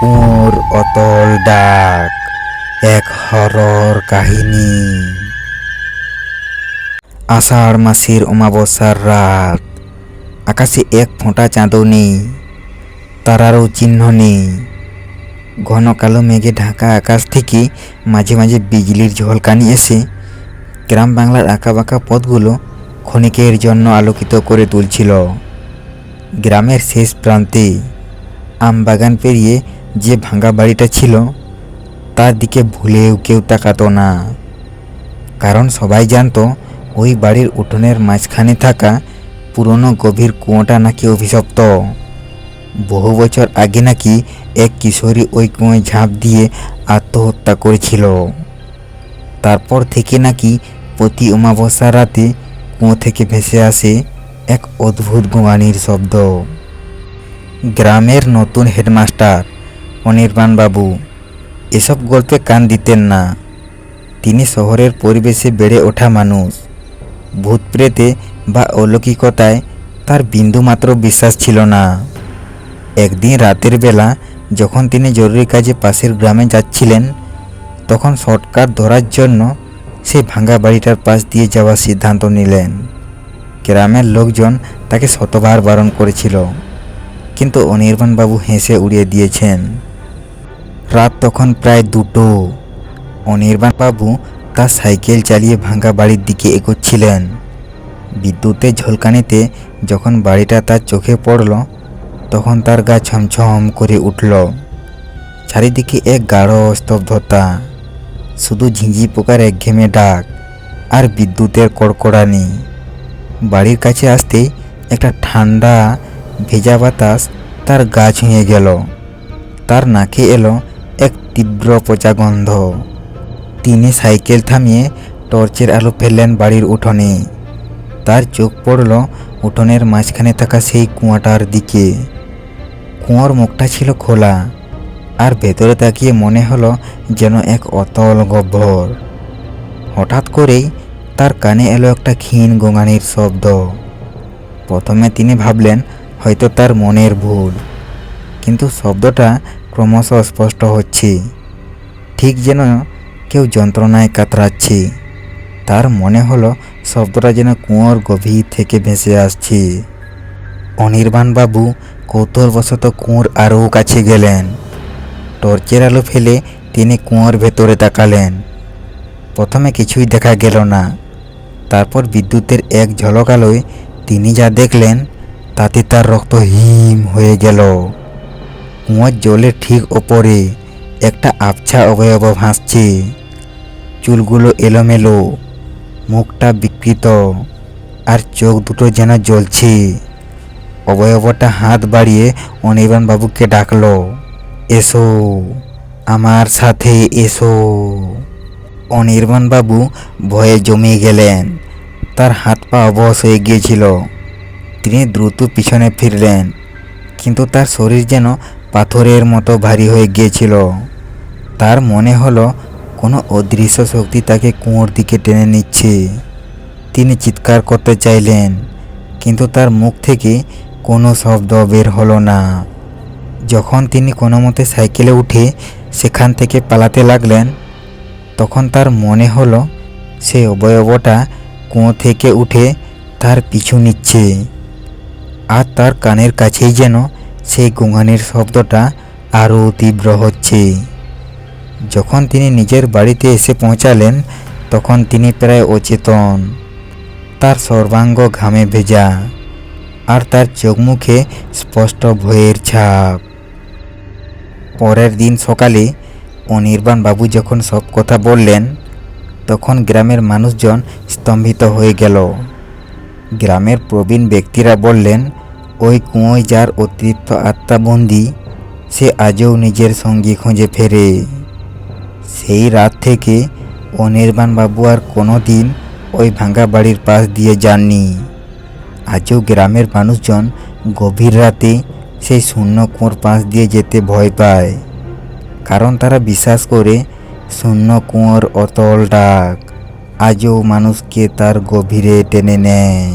কুঁর অতল ডাক, এক হরর কাহিনী। আষাঢ় মাসের অমাবস্যার রাত, আকাশে এক ফোঁটা চাঁদও নেই, তারারও চিহ্ন নেই। ঘন কালো মেঘে ঢাকা আকাশ থেকে মাঝে মাঝে বিজলির ঝলকানি এসে গ্রাম বাংলার আঁকাবাঁকা পথগুলো ক্ষণিকের জন্য আলোকিত করে তুলছিল। গ্রামের শেষ প্রান্তে আম বাগান পেরিয়ে যে ভাঙা বাড়িটা ছিল, তার দিকে ভুলেও কেউ তাকাতো না। কারণ সবাই জানতো, ওই বাড়ির উঠোনের মাঝখানে থাকা পুরনো গভীর কুয়োটা নাকি অভিশপ্ত। বহু বছর আগে নাকি এক কিশোরী ওই কুয়োয় ঝাঁপ দিয়ে আত্মহত্যা করেছিল। তারপর থেকে নাকি প্রতি অমাবস্যা রাতে কুয়ো থেকে ভেসে আসে এক অদ্ভুত গোয়ানির শব্দ। গ্রামের নতুন হেডমাস্টার অনির্বাণ বাবু, এসব গল্পে কান দিতেন না। তিনি শহরের পরিবেশে বেড়ে ওঠা মানুষ। ভূত প্রেতে বা অলৌকিকতায় তার বিন্দুমাত্র বিশ্বাস ছিল না। একদিন রাতের বেলা যখন তিনি জরুরি কাজে পাশের গ্রামে যাচ্ছিলেন, তখন শর্টকাট ধরার জন্য সেই ভাঙা বাড়িটার পাশ দিয়ে যাওয়ার সিদ্ধান্ত নিলেন। গ্রামের লোকজন তাকে শতবার বারণ করেছিল। কিন্তু অনির্বাণবাবু হেসে উড়িয়ে দিয়েছেন। রাত তখন প্রায় দুটো। অনির্বাণবাবু তার সাইকেল চালিয়ে ভাঙা বাড়ির দিকে এগোচ্ছিলেন। বিদ্যুতের ঝলকানিতে যখন বাড়িটা তার চোখে পড়ল, তখন তার গা ছমছম করে উঠল। চারিদিকে এক গাঢ় স্তব্ধতা, শুধু ঝিঁঝি পোকার একঘেমে ডাক আর বিদ্যুতের কড়কড়ানি। বাড়ির কাছে আসতেই একটা ঠান্ডা, ভেজা বাতাস তার গা ছুঁয়ে গেল। তার নাকে এলো তীব্র পচা গন্ধ তিনি সাইকেল থামিয়ে টর্চের আলো ফেললেন বাড়ির উঠোনে। তার চোখ পড়ল উঠোনের মাঝখানে থাকা সেই কুয়াটার দিকে। কুয়োর মুখটা ছিল খোলা, আর ভেতরে তাকিয়ে মনে হলো যেন এক অতল গহ্বর হঠাৎ করেই তার কানে এলো একটা ক্ষীণ গোঙানির শব্দ। প্রথমে তিনি ভাবলেন হয়তো তার মনের ভুল, কিন্তু শব্দটা ক্রমশ স্পষ্ট হচ্ছে। ঠিক যেন কেউ যন্ত্রণায় কাতরাচ্ছে। তার মনে হলো শব্দটা যেন কুয়োর গভীর থেকে ভেসে আসছে। অনির্বাণবাবু কৌতূহলবশত কুয়োর আরও কাছে গেলেন। টর্চের আলো ফেলে তিনি কুয়োর ভেতরে তাকালেন। প্রথমে কিছুই দেখা গেল না। তারপর বিদ্যুতের এক ঝলক আলোয় তিনি যা দেখলেন, তাতে তার রক্ত হিম হয়ে গেল। কুয়োর জলের ঠিক ওপরে একটা আবছা অবয়ব ভাসছে। চুলগুলো এলোমেলো, মুখটা বিকৃত, আর চোখ দুটো যেন জ্বলছে। অবয়বটা হাত বাড়িয়ে অনির্বাণ বাবুকে ডাকলো, এসো, আমার সাথে এসো। অনির্বাণ বাবু ভয়ে জমে গেলেন। তার হাত পা অবশ হয়ে গিয়েছিল। তিনি দ্রুত পিছনে ফিরলেন, কিন্তু তার শরীর যেন পাথরের মতো ভারী হয়ে গিয়েছিল। তার মনে হলো কোনো অদৃশ্য শক্তি তাকে কুঁয়োর দিকে টেনে নিচ্ছে। তিনি চিৎকার করতে চাইলেন, কিন্তু তার মুখ থেকে কোনো শব্দ বের হলো না। যখন তিনি কোনো মতে সাইকেলে উঠে সেখান থেকে পালাতে লাগলেন, তখন তার মনে হলো সেই অবয়বটা কুঁয়ো থেকে উঠে তার পিছু নিচ্ছে, আর তার কানের কাছেই যেন সেই গোঙানির শব্দটা আরও তীব্র হচ্ছে। যখন তিনি নিজের বাড়িতে এসে পৌঁছালেন, তখন তিনি প্রায় অচেতন। তার সর্বাঙ্গ ঘামে ভেজা আর তার চোখ মুখে স্পষ্ট ভয়ের ছাপ। পরের দিন সকালে অনির্বাণ বাবু যখন সব কথা বললেন, তখন গ্রামের মানুষজন স্তম্ভিত হয়ে গেল। গ্রামের প্রবীণ ব্যক্তিরা বললেন ওই কুঁয়োয় যার অতিরিক্ত আত্মাবন্দি, সে আজও নিজের সঙ্গী খুঁজে ফেরে। সেই রাত থেকে অনির্বাণ বাবু আর কোনো দিন ওই ভাঙা বাড়ির পাশ দিয়ে যাননি। আজও গ্রামের মানুষজন গভীর রাতে সেই শূন্য কুয়োর পাশ দিয়ে যেতে ভয় পায়, কারণ তারা বিশ্বাস করে শূন্য কুঁয়োর অতল ডাক আজও মানুষকে তার গভীরে টেনে নেয়।